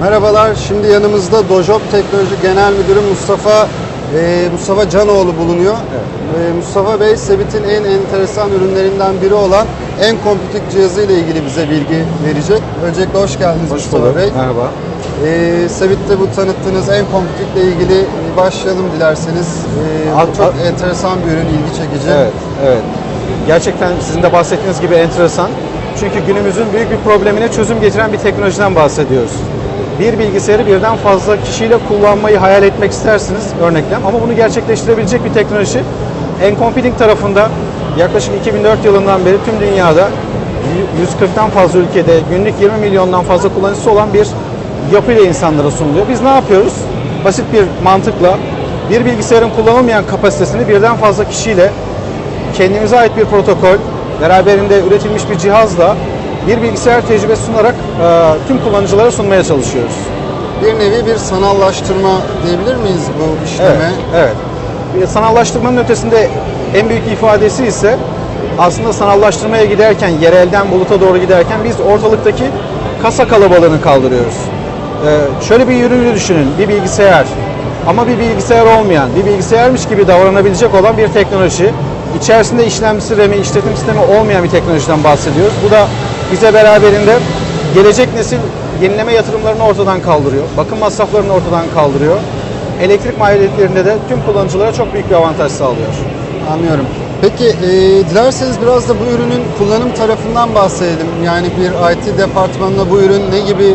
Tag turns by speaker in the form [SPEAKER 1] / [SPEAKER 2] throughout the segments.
[SPEAKER 1] Merhabalar, şimdi yanımızda Dojop Teknoloji Genel Müdürü Mustafa e, Mustafa Canoğlu bulunuyor. E, Mustafa Bey, Sebit'in en enteresan ürünlerinden biri olan en komputik cihazı ile ilgili bize bilgi verecek. Öncelikle hoş geldiniz Mustafa Bey.
[SPEAKER 2] Merhaba.
[SPEAKER 1] E, Sebit'te bu tanıttığınız en komputikle ilgili başlayalım dilerseniz. E,
[SPEAKER 2] At-
[SPEAKER 1] çok
[SPEAKER 2] at-
[SPEAKER 1] enteresan bir ürün, ilgi çekici.
[SPEAKER 2] Evet, evet. Gerçekten sizin de bahsettiğiniz gibi enteresan. Çünkü günümüzün büyük bir problemine çözüm getiren bir teknolojiden bahsediyoruz. Bir bilgisayarı birden fazla kişiyle kullanmayı hayal etmek istersiniz örneklem ama bunu gerçekleştirebilecek bir teknoloji. Encomputing tarafında yaklaşık 2004 yılından beri tüm dünyada 140'tan fazla ülkede günlük 20 milyondan fazla kullanıcısı olan bir yapıyla insanlara sunuluyor. Biz ne yapıyoruz? Basit bir mantıkla bir bilgisayarın kullanılmayan kapasitesini birden fazla kişiyle kendimize ait bir protokol, beraberinde üretilmiş bir cihazla bir bilgisayar tecrübesi sunarak e, tüm kullanıcılara sunmaya çalışıyoruz.
[SPEAKER 1] Bir nevi bir sanallaştırma diyebilir miyiz bu işleme?
[SPEAKER 2] Evet, evet. Bir sanallaştırmanın ötesinde en büyük ifadesi ise aslında sanallaştırmaya giderken, yerelden buluta doğru giderken biz ortalıktaki kasa kalabalığını kaldırıyoruz. Ee, şöyle bir ürünü düşünün, bir bilgisayar ama bir bilgisayar olmayan, bir bilgisayarmış gibi davranabilecek olan bir teknoloji. İçerisinde işlemcisi, RAM'i, işletim sistemi olmayan bir teknolojiden bahsediyoruz. Bu da bize beraberinde gelecek nesil yenileme yatırımlarını ortadan kaldırıyor. Bakım masraflarını ortadan kaldırıyor. Elektrik maliyetlerinde de tüm kullanıcılara çok büyük bir avantaj sağlıyor.
[SPEAKER 1] Anlıyorum. Peki e, dilerseniz biraz da bu ürünün kullanım tarafından bahsedelim. Yani bir IT departmanına bu ürün ne gibi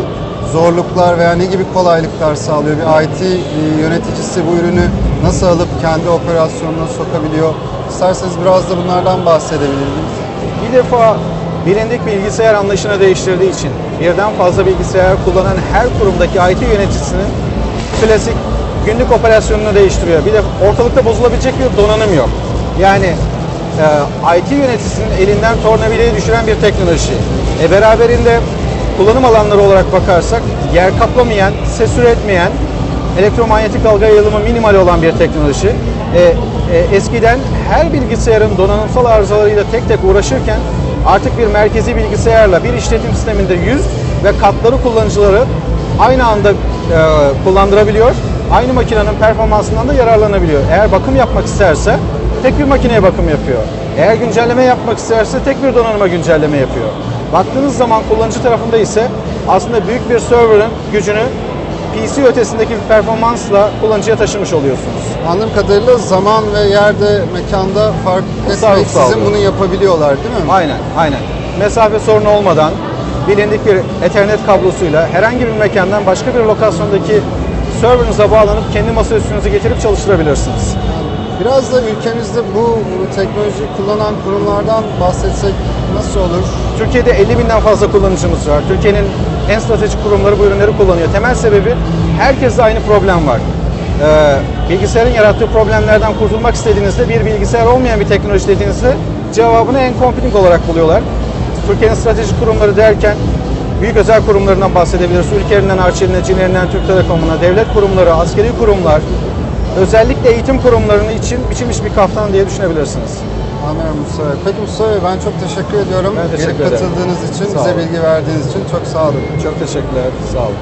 [SPEAKER 1] zorluklar veya ne gibi kolaylıklar sağlıyor? Bir IT e, yöneticisi bu ürünü nasıl alıp kendi operasyonuna sokabiliyor? İsterseniz biraz da bunlardan bahsedebilir miyiz?
[SPEAKER 2] Bir defa bilindik bilgisayar anlayışını değiştirdiği için birden fazla bilgisayar kullanan her kurumdaki IT yöneticisinin klasik günlük operasyonunu değiştiriyor. Bir de ortalıkta bozulabilecek bir donanım yok. Yani e, IT yöneticisinin elinden tornavidayı düşüren bir teknoloji. E, beraberinde kullanım alanları olarak bakarsak yer kaplamayan, ses üretmeyen, elektromanyetik dalga yayılımı minimal olan bir teknoloji. E, e, eskiden her bilgisayarın donanımsal arızalarıyla tek tek uğraşırken artık bir merkezi bilgisayarla bir işletim sisteminde yüz ve katları kullanıcıları aynı anda e, kullandırabiliyor. Aynı makinenin performansından da yararlanabiliyor. Eğer bakım yapmak isterse tek bir makineye bakım yapıyor. Eğer güncelleme yapmak isterse tek bir donanıma güncelleme yapıyor. Baktığınız zaman kullanıcı tarafında ise aslında büyük bir server'ın gücünü PC ötesindeki bir performansla kullanıcıya taşımış oluyorsunuz.
[SPEAKER 1] Anladığım kadarıyla zaman ve yerde, mekanda fark etmeksizin bunu yapabiliyorlar değil mi?
[SPEAKER 2] Aynen, aynen. Mesafe sorunu olmadan bilindik bir Ethernet kablosuyla herhangi bir mekandan başka bir lokasyondaki serverınıza bağlanıp kendi masaüstünüzü getirip çalıştırabilirsiniz.
[SPEAKER 1] Biraz da ülkemizde bu teknolojiyi kullanan kurumlardan bahsetsek nasıl olur?
[SPEAKER 2] Türkiye'de 50 binden fazla kullanıcımız var. Türkiye'nin en stratejik kurumları bu ürünleri kullanıyor. Temel sebebi herkeste aynı problem var. Ee, bilgisayarın yarattığı problemlerden kurtulmak istediğinizde bir bilgisayar olmayan bir teknoloji dediğinizde cevabını en computing olarak buluyorlar. Türkiye'nin stratejik kurumları derken büyük özel kurumlarından bahsedebiliriz. Ülkelerinden, Arçelik'ine, Cinerinden, Türk Telekom'una, devlet kurumları, askeri kurumlar, özellikle eğitim kurumlarının için biçilmiş bir kaftan diye düşünebilirsiniz.
[SPEAKER 1] Anlıyorum Mustafa Bey. Peki Bey ben çok teşekkür ediyorum.
[SPEAKER 2] Ben teşekkür
[SPEAKER 1] Gelip
[SPEAKER 2] ederim.
[SPEAKER 1] katıldığınız için,
[SPEAKER 2] Sağ
[SPEAKER 1] bize
[SPEAKER 2] olun.
[SPEAKER 1] bilgi verdiğiniz için çok sağ olun.
[SPEAKER 2] Çok teşekkürler. Sağ olun.